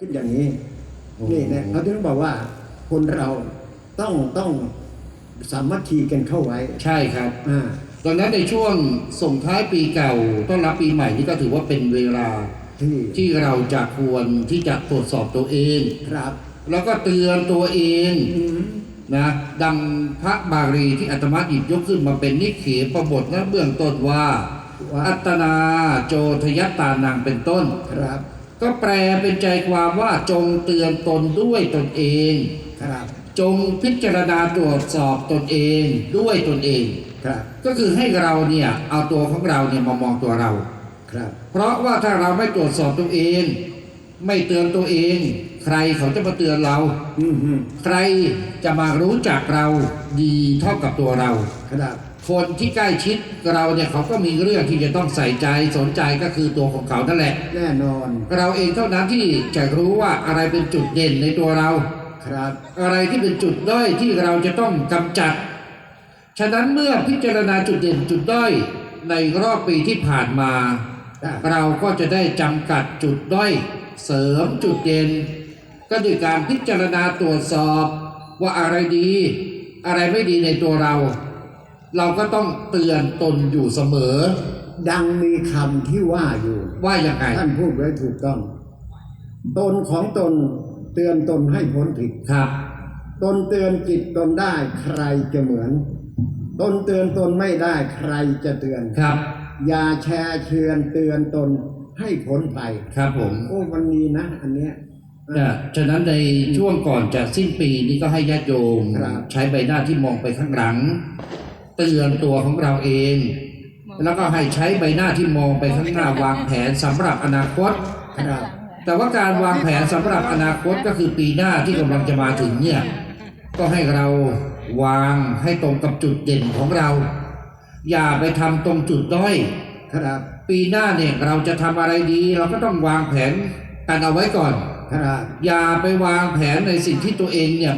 ขึ้นอย่างนี้โอ้นี่นะเขาถึงบอกว่าคนเราต้องต้องสามัคคีกันเข้าไว้ ใช่ครับอ่าดังนั้นในช่วงส่งท้ายปีเก่าต้อนรับปีใหม่นี่ก็ถือว่าเป็นเวลาที่ที่เราจะควรที่จะตรวจสอบตัวเองครับ แล้วก็เตือนตัวเองอืมนะดังพระบาลีที่อาตมาหยิบยกขึ้นมาเป็นนิเขปบทนะเบื้องต้นว่าว่าอัตนาโจทยตานังเป็นต้นครับ ก็แปลเป็นใจความว่าจงเตือนตนด้วยตนเองครับจงพิจารณาตรวจสอบตนเองด้วยตนเองครับก็คือให้เราเนี่ยเอาตัวของเราเนี่ยมามองตัวเราครับเพราะว่าถ้าเราไม่ตรวจสอบตัวเอง ไม่เตือนตัวเอง ใครเขาจะมาเตือนเราอืมฮึใครจะมารู้จักเราดีเท่ากับตัวเราครับ คนที่ใกล้ชิดเราเนี่ยเขาก็มีเรื่องที่จะต้องใส่ใจสนใจก็คือตัวของเขานั่นแหละ แน่นอน เราเองเท่านั้นที่จะรู้ว่าอะไรเป็นจุดเด่นในตัวเรา ครับ อะไรที่เป็นจุดด้อยที่เราจะต้องกำจัด ฉะนั้นเมื่อพิจารณาจุดเด่นจุดด้อยในรอบปีที่ผ่านมาครับเราก็จะได้จำกัดจุดด้อยเสริมจุดเด่นก็ด้วยการพิจารณาตรวจสอบว่าอะไรดี อะไรไม่ดีในตัวเรา เราก็ต้องเตือนตนอยู่เสมอ ดังมีคำที่ว่าอยู่ ว่าอย่างไงท่านพูดไว้ถูกต้อง ตนของตนเตือนตนให้พ้นผิดครับ ตนเตือนจิตตนได้ใครจะเหมือน ตนเตือนตนไม่ได้ใครจะเตือนครับ อย่าแชร์เชือนเตือนตนให้พ้นภัยครับผมโอ้มันมีนะ อันเนี้ยนะฉะนั้นในช่วงก่อนจะสิ้นปีนี้ก็ให้ญาติโยมครับใช้ใบหน้าที่มองไปข้างหลัง เตือนตัวของเราเอง แล้วก็ให้ใช้ใบหน้าที่มองไปข้างหน้าวางแผนสำหรับอนาคตครับแต่ว่าการวางแผนสำหรับอนาคตก็คือปีหน้าที่กำลังจะมาถึงเนี่ยก็ให้เราวางให้ตรงกับจุดเด่นของเรา อย่าไปทำตรงจุดด้อยครับปีหน้าเนี่ยเราจะทำอะไรดี เราก็ต้องวางแผนกันเอาไว้ก่อนครับอย่าไปวางแผนในสิ่งที่ตัวเองเนี่ย